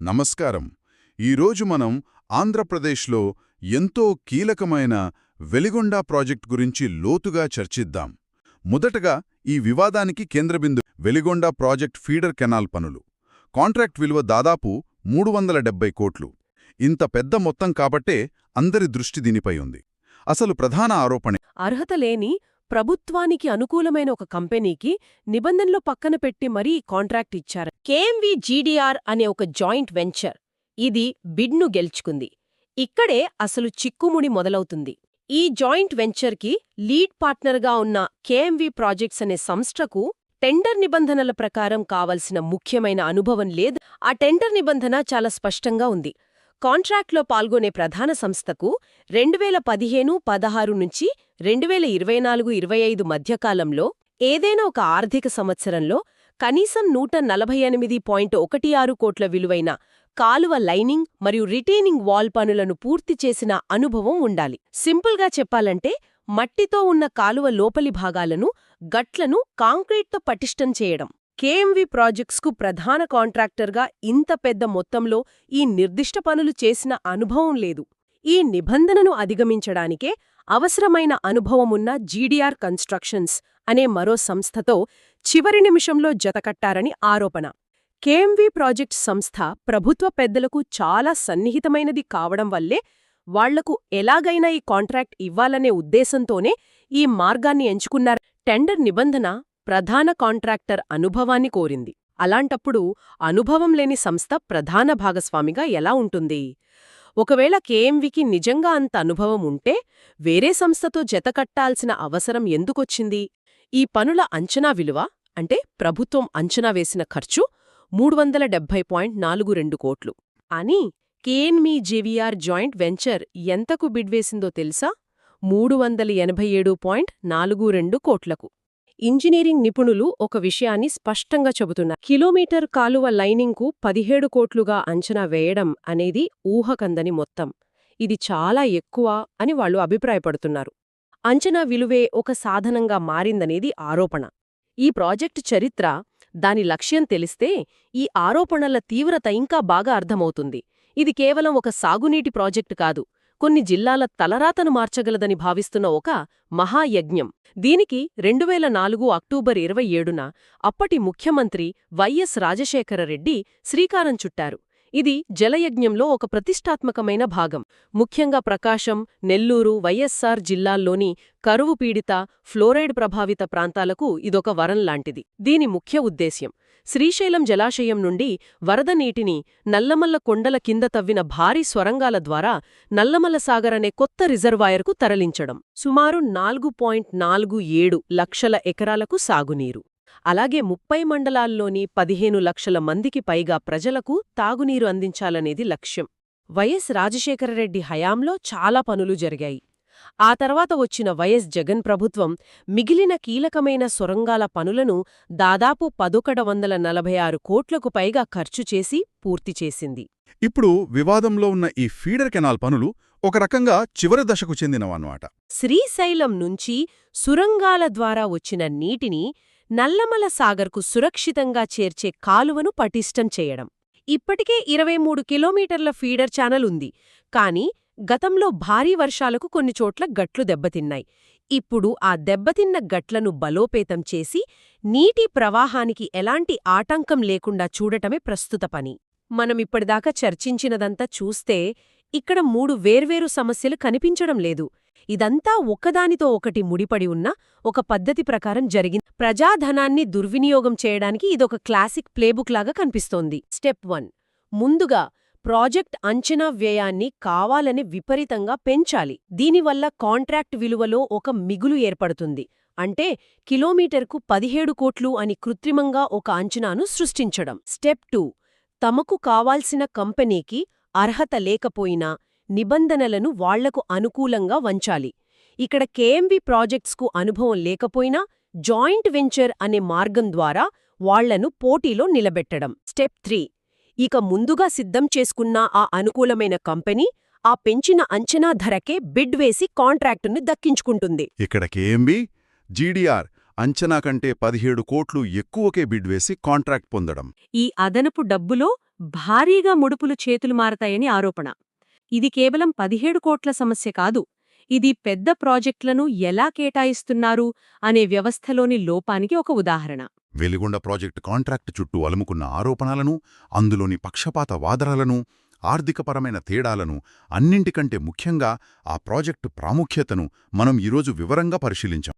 నమస్కారం. ఈరోజు మనం ఆంధ్రప్రదేశ్లో ఎంతో కీలకమైన వెలిగొండ ప్రాజెక్ట్ గురించి లోతుగా చర్చిద్దాం. మొదటగా ఈ వివాదానికి కేంద్రబిందు వెలిగొండ ప్రాజెక్ట్ ఫీడర్ కెనాల్ పనులు. కాంట్రాక్ట్ విలువ దాదాపు మూడు వందల కోట్లు. ఇంత పెద్ద మొత్తం కాబట్టే అందరి దృష్టి దీనిపై ఉంది. అసలు ప్రధాన ఆరోపణ అర్హత లేని ప్రభుత్వానికి అనుకూలమైన ఒక కంపెనీకి నిబంధనలు పక్కన పెట్టి మరీ కాంట్రాక్ట్ ఇచ్చారు. కేఎంవి జీడీఆర్ అనే ఒక జాయింట్ వెంచర్. ఇది బిడ్ను గెలుచుకుంది. ఇక్కడే అసలు చిక్కుముడి మొదలవుతుంది. ఈ జాయింట్ వెంచర్కి లీడ్ పార్ట్నర్గా ఉన్న కేఎంవి ప్రాజెక్ట్స్ అనే సంస్థకు టెండర్ నిబంధనల ప్రకారం కావలసిన ముఖ్యమైన అనుభవం లేదు. ఆ టెండర్ నిబంధన చాలా స్పష్టంగా ఉంది. కాంట్రాక్ట్లో పాల్గొనే ప్రధాన సంస్థకు రెండువేల పదిహేను పదహారు నుంచి రెండువేల ఇరవై నాలుగు ఇరవై ఐదు మధ్యకాలంలో ఏదైనా ఒక ఆర్థిక సంవత్సరంలో కనీసం నూట నలభై ఎనిమిది పాయింట్ ఒకటి ఆరు కోట్ల విలువైన కాలువ లైనింగ్ మరియు రిటైనింగ్ వాల్ పనులను పూర్తి చేసిన అనుభవం ఉండాలి. సింపుల్గా చెప్పాలంటే మట్టితో ఉన్న కాలువ లోపలి భాగాలను గట్లను కాంక్రీట్తో పటిష్టం చేయడం. కేఎంవి ప్రాజెక్ట్స్కు ప్రధాన కాంట్రాక్టర్గా ఇంత పెద్ద మొత్తంలో ఈ నిర్దిష్ట పనులు చేసిన అనుభవం లేదు. ఈ నిబంధనను అధిగమించడానికే అవసరమైన అనుభవమున్న జీడీఆర్ కన్స్ట్రక్షన్స్ అనే మరో సంస్థతో చివరి నిమిషంలో జతకట్టారని ఆరోపణ. కేఎంవి ప్రాజెక్ట్ సంస్థ ప్రభుత్వ పెద్దలకు చాలా సన్నిహితమైనది కావడం వల్లే వాళ్ళకు ఎలాగైనా ఈ కాంట్రాక్ట్ ఇవ్వాలనే ఉద్దేశంతోనే ఈ మార్గాన్ని ఎంచుకున్నారు. టెండర్ నిబంధన ప్రధాన కాంట్రాక్టర్ అనుభవాన్ని కోరింది. అలాంటప్పుడు అనుభవం లేని సంస్థ ప్రధాన భాగస్వామిగా ఎలా ఉంటుంది? ఒకవేళ కేఎంవికి నిజంగా అంత అనుభవం ఉంటే వేరే సంస్థతో జతకట్టాల్సిన అవసరం ఎందుకొచ్చింది? ఈ పనుల అంచనా విలువ అంటే ప్రభుత్వం అంచనా వేసిన ఖర్చు మూడు వందల డెబ్బై పాయింట్ నాలుగు రెండు కోట్లు. అని కేఎన్మీ జేవీఆర్ జాయింట్ వెంచర్ ఎంతకు బిడ్ వేసిందో తెలుసా? మూడు వందల ఎనభై ఏడు పాయింట్ నాలుగు రెండు కోట్లకు. ఇంజనీరింగ్ నిపుణులు ఒక విషయాన్ని స్పష్టంగా చెబుతున్నారు. కిలోమీటర్ కాలువ లైనింగ్కు పదిహేడు కోట్లుగా అంచనా వేయడం అనేది ఊహకందని మొత్తం. ఇది చాలా ఎక్కువ అని వాళ్ళు అభిప్రాయపడుతున్నారు. అంచనా విలువే ఒక సాధనంగా మారిందనేది ఆరోపణ. ఈ ప్రాజెక్టు చరిత్ర దాని లక్ష్యం తెలిస్తే ఈ ఆరోపణల తీవ్రత ఇంకా బాగా అర్థమవుతుంది. ఇది కేవలం ఒక సాగునీటి ప్రాజెక్టు కాదు. కొన్ని జిల్లాల తలరాతను మార్చగలదని భావిస్తున్న ఒక మహాయజ్ఞం. దీనికి రెండువేల నాలుగు అక్టోబర్ ఇరవై ఏడున అప్పటి ముఖ్యమంత్రి వైఎస్ రాజశేఖరరెడ్డి శ్రీకారం చుట్టారు. ఇది జలయజ్ఞంలో ఒక ప్రతిష్టాత్మకమైన భాగం. ముఖ్యంగా ప్రకాశం నెల్లూరు వైఎస్సార్ జిల్లాల్లోని కరువు పీడిత ఫ్లోరైడ్ ప్రభావిత ప్రాంతాలకు ఇదొక వరం లాంటిది. దీని ముఖ్య ఉద్దేశ్యం శ్రీశైలం జలాశయం నుండి వరద నీటిని నల్లమల్ల కొండల కింద తవ్విన భారీ స్వరంగాల ద్వారా నల్లమల్ల సాగర్ అనే కొత్త రిజర్వాయర్కు తరలించడం. సుమారు నాలుగు పాయింట్ నాలుగు ఏడు లక్షల ఎకరాలకు సాగునీరు. అలాగే ముప్పై మండలాల్లోని పదిహేను లక్షల మందికి పైగా ప్రజలకు తాగునీరు అందించాలనేది లక్ష్యం. వైఎస్ రాజశేఖరరెడ్డి హయాంలో చాలా పనులు జరిగాయి. ఆ తర్వాత వచ్చిన వైఎస్ జగన్ ప్రభుత్వం మిగిలిన కీలకమైన సొరంగాల పనులను దాదాపు పదొకడ వందల నలభై ఆరు కోట్లకు పైగా ఖర్చు చేసి పూర్తి చేసింది. ఇప్పుడు వివాదంలో ఉన్న ఈ ఫీడర్ కెనాల్ పనులు ఒక రకంగా చివరి దశకు చెందినవన్నమాట. శ్రీశైలం నుంచి సురంగాల ద్వారా వచ్చిన నీటిని నల్లమల సాగర్కు సురక్షితంగా చేర్చే కాలువను పటిష్టం చేయడం. ఇప్పటికే ఇరవై మూడు కిలోమీటర్ల ఫీడర్ ఛానల్ ఉంది. కాని గతంలో భారీ వర్షాలకు కొన్ని చోట్ల గట్లు దెబ్బతిన్నాయి. ఇప్పుడు ఆ దెబ్బతిన్న గట్లను బలోపేతం చేసి నీటి ప్రవాహానికి ఎలాంటి ఆటంకం లేకుండా చూడటమే ప్రస్తుత పని. మనమిప్పటిదాకా చర్చించినదంతా చూస్తే ఇక్కడ మూడు వేర్వేరు సమస్యలు కనిపించడం లేదు. ఇదంతా ఒక్కదానితో ఒకటి ముడిపడి ఉన్న ఒక పద్ధతి ప్రకారం జరిగింది ప్రజాధనాన్ని దుర్వినియోగం చేయడానికి ఇదొక క్లాసిక్ ప్లేబుక్ లాగా కనిపిస్తోంది. Step one. ముందుగా ప్రాజెక్ట్ అంచనా వ్యయాన్ని కావాలని విపరీతంగా పెంచాలి. దీనివల్ల కాంట్రాక్ట్ విలువలో ఒక మిగులు ఏర్పడుతుంది. అంటే కిలోమీటర్కు పదిహేడు కోట్లు అని కృత్రిమంగా ఒక అంచనాను సృష్టించడం. Step two. తమకు కావాల్సిన కంపెనీకి అర్హత లేకపోయినా నిబంధనలను వాళ్ళకు అనుకూలంగా వంచాలి. ఇక్కడ కేఎంవి ప్రాజెక్ట్స్కు అనుభవం లేకపోయినా జాయింట్ వెంచర్ అనే మార్గం ద్వారా వాళ్ళను పోటీలో నిలబెట్టడం. Step three. ఇక ముందుగా సిద్ధం చేసుకున్న ఆ అనుకూలమైన కంపెనీ ఆ పెంచిన అంచనా ధరకే బిడ్ వేసి కాంట్రాక్టును దక్కించుకుంటుంది. ఇక్కడ కేఎంబి జీడీఆర్ అంచనా కంటే పదిహేడు కోట్లు ఎక్కువకే బిడ్ వేసి కాంట్రాక్ట్ పొందడం. ఈ అదనపు డబ్బులో భారీగా ముడుపులు చేతులు మారతాయని ఆరోపణ. ఇది కేవలం పదిహేడు కోట్ల సమస్య కాదు. ఇది పెద్ద ప్రాజెక్టులను ఎలా కేటాయిస్తున్నారు అనే వ్యవస్థలోని లోపానికి ఒక ఉదాహరణ. వెలిగొండ ప్రాజెక్టు కాంట్రాక్ట్ చుట్టూ అలుముకున్న ఆరోపణలను అందులోని పక్షపాత వాదనలను ఆర్థికపరమైన తేడాలను అన్నింటికంటే ముఖ్యంగా ఆ ప్రాజెక్టు ప్రాముఖ్యతను మనం ఈరోజు వివరంగా పరిశీలించాం.